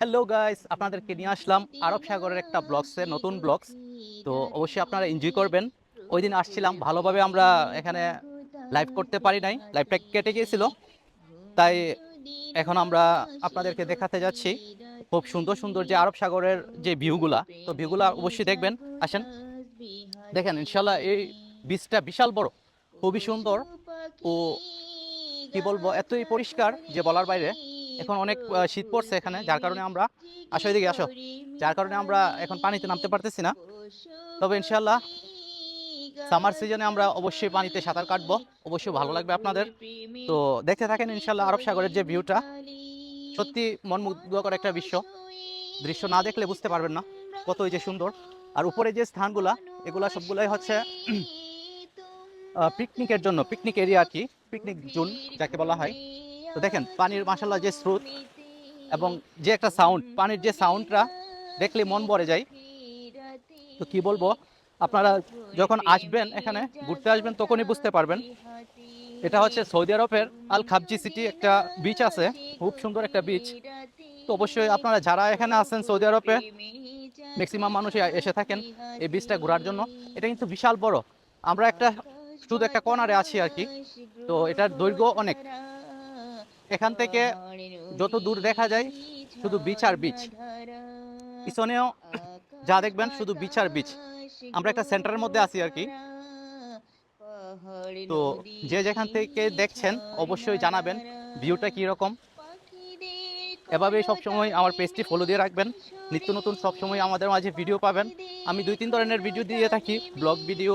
Hello guys আপনাদেরকে নিয়ে আসলাম আরব সাগরের একটা ব্লগসে নতুন ব্লগস তো অবশ্যই আপনারা এনজয় করবেন। ওই দিন আসছিলাম। ভালোভাবে আমরা এখানে লাইভ করতে পারি নাই। লাইভটা কেটে গিয়েছিল। তাই এখন আমরা আপনাদেরকে দেখাতে যাচ্ছি। খুব সুন্দর সুন্দর যে আরব সাগরের যে ভিউগুলা তো ভিউগুলা অবশ্যই দেখবেন। আসেন। দেখেন ইনশাল্লাহ এই বীজটা বিশাল বড়। খুবই সুন্দর। ও কি বলব এতই পরিষ্কার যে বলার বাইরে। এখন অনেক শীত পড়ছে এখানে, যার কারণে আমরা আসো এদিকে, আসো। যার কারণে আমরা এখন পানিতে নামতে পারতেছি না। তবে ইনশাল্লাহ সামার সিজনে আমরা অবশ্যই পানিতে সাঁতার কাটবো। অবশ্যই ভালো লাগবে আপনাদের। তো দেখতে থাকেন ইনশাল্লাহ আরব সাগরের যে ভিউটা সত্যি মন মুগ্ধকর একটা বিশ্ব দৃশ্য না দেখলে বুঝতে পারবেন না কতই যে সুন্দর। আর উপরে যে স্থানগুলা, এগুলা সবগুলাই হচ্ছে পিকনিকের জন্য পিকনিক এরিয়া আর কি পিকনিক জোন যাকে বলা হয়। তো দেখেন, পানির মাসাল্লাহ যে স্রোত এবং যে একটা সাউন্ড পানির যে সাউন্ডটা দেখলে মন ভরে যায়। তো কি বলব, আপনারা যখন আসবেন এখানে, ঘুরতে আসবেন তখনই বুঝতে পারবেন। এটা হচ্ছে সৌদি আরবের আল খাবজি সিটি একটা বিচ আছে, খুব সুন্দর একটা বিচ তো অবশ্যই আপনারা যারা এখানে আছেন সৌদি আরবে ম্যাক্সিমাম মানুষ এসে থাকেন এই বিচটা ঘোরার জন্য। এটা কিন্তু বিশাল বড়। আমরা একটা, শুধু একটা কর্নারে আছি আর কি। তো এটার দৈর্ঘ্য অনেক। এখান থেকে যত দূর দেখা যায়, শুধু বিচ আর বিচ পিছনেও যা দেখবেন, শুধু বিচ আর বিচ আমরা একটা সেন্টারের মধ্যে আছি আর কি। তো যে যেখান থেকে দেখছেন, অবশ্যই জানাবেন ভিউটা কীরকম। এভাবেই সবসময় আমার পেজটি ফলো দিয়ে রাখবেন। নিত্য নতুন সবসময় আমাদের মাঝে ভিডিও পাবেন। আমি দুই তিন ধরনের ভিডিও দিয়ে থাকি। Vlog video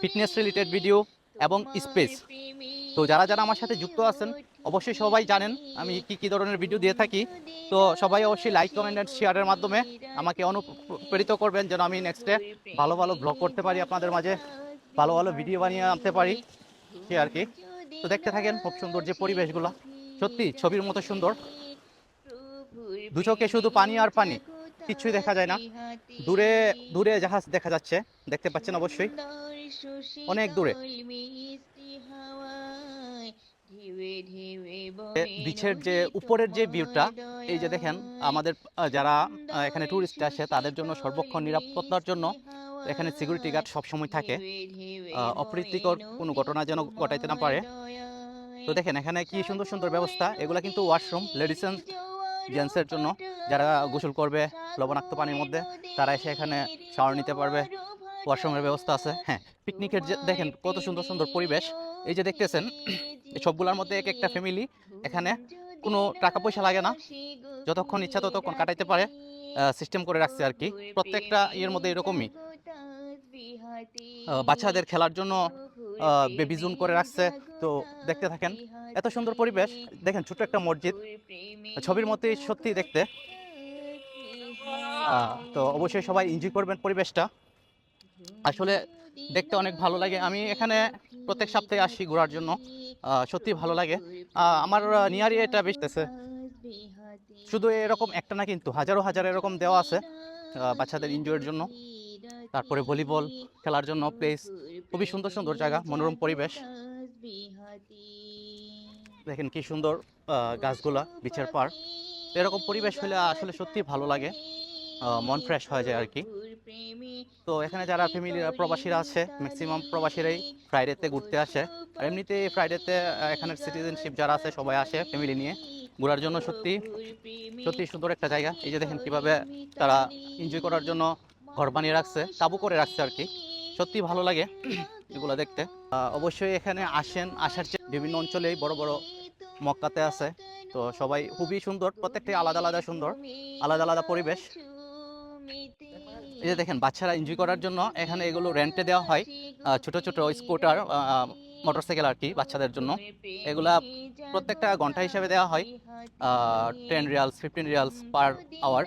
fitness related video এবং স্পেস তো যারা যারা আমার সাথে যুক্ত আছেন, অবশ্যই সবাই জানেন আমি কি কি ধরনের ভিডিও দিয়ে থাকি। তো সবাই অবশ্যই লাইক কমেন্ট অ্যান্ড শেয়ারের মাধ্যমে আমাকে অনুপ্রেরিত করবেন যেন আমি নেক্সটে ভালো ভালো ব্লগ করতে পারি আপনাদের মাঝে, ভালো ভালো ভিডিও বানিয়ে আনতে পারি, সে আর কি। তো দেখতে থাকেন খুব সুন্দর যে পরিবেশগুলো, সত্যি ছবির মতো সুন্দর। দু চোখে শুধু পানি আর পানি কিছুই দেখা যায় না। দূরে দূরে জাহাজ দেখা যাচ্ছে, দেখতে পাচ্ছেন অবশ্যই। অনেক দূরে। বিচের যে উপরের যে ভিউটা, এই যে দেখেন, আমাদের যারা এখানে টুরিস্ট আসে, তাদের জন্য সর্বক্ষণ নিরাপত্তার জন্য এখানে সিকিউরিটি গার্ড সবসময় থাকে। অপ্রীতিকর কোনো ঘটনা যেন ঘটাইতে না পারে। তো দেখেন, এখানে কি সুন্দর সুন্দর ব্যবস্থা। এগুলা কিন্তু ওয়াশরুম লেডিস অ্যান্ড জেন্টসের জন্য যারা গোসল করবে লবণাক্ত পানির মধ্যে তারা এসে এখানে শাওয়ার নিতে পারবে। ওয়াশরুমের ব্যবস্থা আছে। হ্যাঁ পিকনিকের যে দেখেন কত সুন্দর সুন্দর পরিবেশ। এই যে দেখতেছেন সবগুলোর মধ্যে এক একটা ফ্যামিলি এখানে কোনো টাকা পয়সা লাগে না। যতক্ষণ ইচ্ছা ততক্ষণ কাটাইতে পারে সিস্টেম করে রাখছে আর কি। প্রত্যেকটা ইয়ের মধ্যে এরকমই। বাচ্চাদের খেলার জন্য বেবি জোন করে রাখছে। তো দেখতে থাকেন, এত সুন্দর পরিবেশ। দেখেন ছোট একটা মসজিদ। ছবির মধ্যেই সত্যি দেখতে। তো অবশ্যই সবাই এনজয় করবেন পরিবেশটা। আসলে দেখতে অনেক ভালো লাগে। আমি এখানে প্রত্যেক সপ্তাহে আসি ঘোরার জন্য। সত্যি ভালো লাগে। আমার নিয়ারি এটা বেশতেছে শুধু এরকম একটা না, কিন্তু হাজারো হাজার এরকম দেওয়া আছে বাচ্চাদের এনজয়ের জন্য। তারপরে ভলিবল খেলার জন্য প্লেস খুবই সুন্দর সুন্দর জায়গা মনোরম পরিবেশ। দেখেন কি সুন্দর গাছগুলা বিচের পার এরকম পরিবেশ হলে আসলে সত্যি ভালো লাগে। মন ফ্রেশ হয়ে যায় আর কি তো এখানে যারা ফ্যামিলি প্রবাসীরা আছে ম্যাক্সিমাম প্রবাসীরাই ফ্রাইডেতে ঘুরতে আসে। আর এমনিতে ফ্রাইডেতে এখানের সিটিজেনশিপ যারা আছে সবাই আসে ফ্যামিলি নিয়ে। ঘোরার জন্য সত্যি সত্যি সুন্দর একটা জায়গা। এই যে দেখেন কীভাবে তারা এনজয় করার জন্য ঘর বানিয়ে রাখছে, তাবু করে রাখছে আর কি। সত্যি ভালো লাগে এগুলো দেখতে। অবশ্যই এখানে আসেন, আসার চেয়ে বিভিন্ন অঞ্চলেই বড় বড় মক্কাতে আছে। তো সবাই খুবই সুন্দর, প্রত্যেকটাই আলাদা আলাদা সুন্দর, আলাদা আলাদা পরিবেশ। এই যে দেখেন, বাচ্চারা এনজয় করার জন্য এখানে এগুলো রেন্টে দেওয়া হয় ছোট ছোট স্কুটার মোটরসাইকেল আর কি বাচ্চাদের জন্য। এগুলা প্রত্যেকটা ঘণ্টা হিসাবে দেওয়া হয় ten riyals fifteen riyals per hour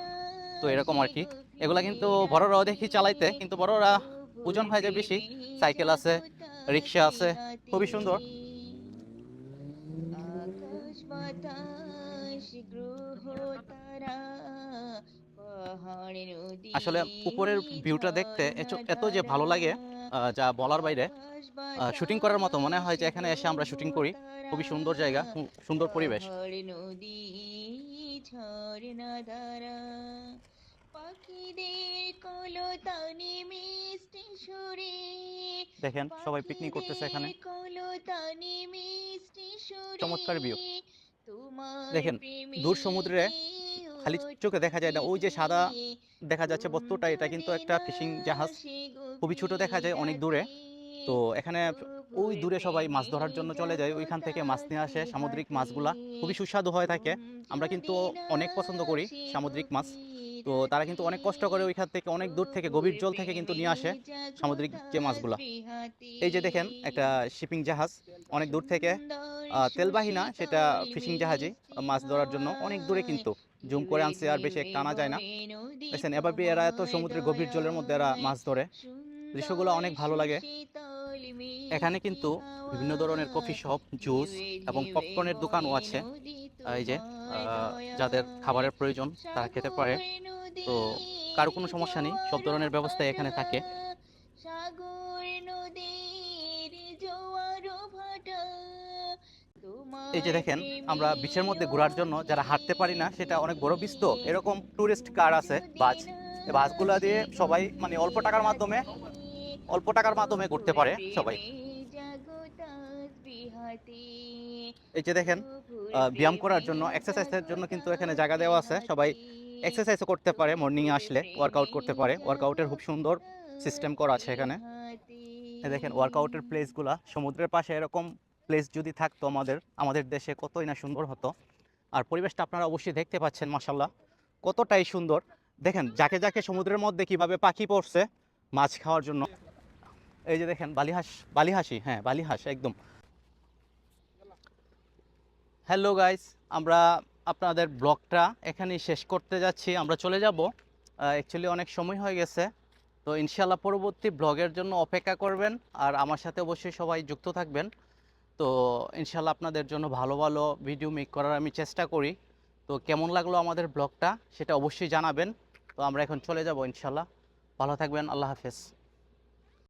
তো এরকম আর কি। এগুলা কিন্তু বড়রাও দেখি চালাইতে কিন্তু বড়রা ওজন হয়ে যায় বেশি। সাইকেল আছে রিক্সা আছে খুবই সুন্দর। আসলে উপরের ভিউটা দেখতে এত- যে ভালো লাগে যা বলার বাইরে শুটিং করার মতো মনে হয় যে এখানে এসে আমরা শুটিং করি। খুবই সুন্দর জায়গা সুন্দর পরিবেশ। দেখেন সবাই পিকনিক করতেছে এখানে। চমৎকার view। দেখেন, দূর সমুদ্রে খালি চোখে দেখা যায় না ওই যে সাদা দেখা যাচ্ছে বস্তুটা এটা কিন্তু একটা ফিশিং জাহাজ। খুবই ছোট দেখা যায় অনেক দূরে। তো এখানে ওই দূরে সবাই মাছ ধরার জন্য চলে যায় ওইখান থেকে মাছ নিয়ে আসে সামুদ্রিক মাছগুলা। খুবই সুস্বাদু হয়ে থাকে। আমরা কিন্তু অনেক পছন্দ করি সামুদ্রিক মাছ। তো তারা কিন্তু অনেক কষ্ট করে ওইখান থেকে অনেক দূর থেকে গভীর জল থেকে কিন্তু নিয়ে আসে সামুদ্রিক যে মাছগুলা। এই যে দেখেন, একটা শিপিং জাহাজ, অনেক দূর থেকে তেলবাহী না, সেটা ফিশিং জাহাজে মাছ ধরার জন্য অনেক দূরে কিন্তু জুম করে আনছে আর বেশি টানা যায় না। দেখছেন, এবার এরা এত সমুদ্রের গভীর জলের মধ্যে এরা মাছ ধরে। দৃশ্যগুলো অনেক ভালো লাগে। এখানে কিন্তু বিভিন্ন ধরনের কফি শপ, জুস এবং পপকর্নের দোকানও আছে। এই যে যাদের খাবারের প্রয়োজন তারা খেতে পারে। তো কারও কোনো সমস্যা নেই সব ধরনের ব্যবস্থা এখানে থাকে। এই যে দেখেন আমরা বিচের মধ্যে ঘোরার জন্য যারা হাঁটতে পারি না সেটা অনেক বড় বিচ তো। এরকম টুরিস্ট কার আছে বাস। এই বাসগুলা দিয়ে সবাই মানে অল্প টাকার মাধ্যমে অল্প টাকার মাধ্যমে ঘুরতে পারে সবাই। এই যে দেখেন ব্যায়াম করার জন্য এক্সারসাইজের জন্য কিন্তু এখানে জায়গা দেওয়া আছে। সবাই এক্সারসাইজও করতে পারে মর্নিং আসলে ওয়ার্কআউট করতে পারে। ওয়ার্কআউটের খুব সুন্দর সিস্টেম করা আছে এখানে। দেখেন ওয়ার্কআউটের প্লেসগুলা সমুদ্রের পাশে এরকম প্লেস যদি থাকতো আমাদের আমাদের দেশে কতই না সুন্দর হতো। আর পরিবেশটা আপনারা অবশ্যই দেখতে পাচ্ছেন মাসাল্লাহ কতটাই সুন্দর। দেখেন, যাকে যাকে সমুদ্রের মধ্যে কীভাবে পাখি পড়ছে, মাছ খাওয়ার জন্য। এই যে দেখেন, বালিহাঁস বালিহাসি হ্যাঁ বালিহাঁস, একদম। হ্যালো গাইস আমরা আপনাদের ব্লগটা এখানেই শেষ করতে যাচ্ছি। আমরা চলে যাব। অ্যাকচুয়ালি অনেক সময় হয়ে গেছে। তো ইনশাল্লাহ পরবর্তী ব্লগের জন্য অপেক্ষা করবেন আর আমার সাথে অবশ্যই সবাই যুক্ত থাকবেন। তো ইনশাল্লাহ আপনাদের জন্য ভালো ভালো ভিডিও মেক করার আমি চেষ্টা করি। তো কেমন লাগল আমাদের ব্লগটা সেটা অবশ্যই জানাবেন। তো আমরা এখন চলে যাব ইনশাল্লাহ ভালো থাকবেন। আল্লাহ হাফেজ।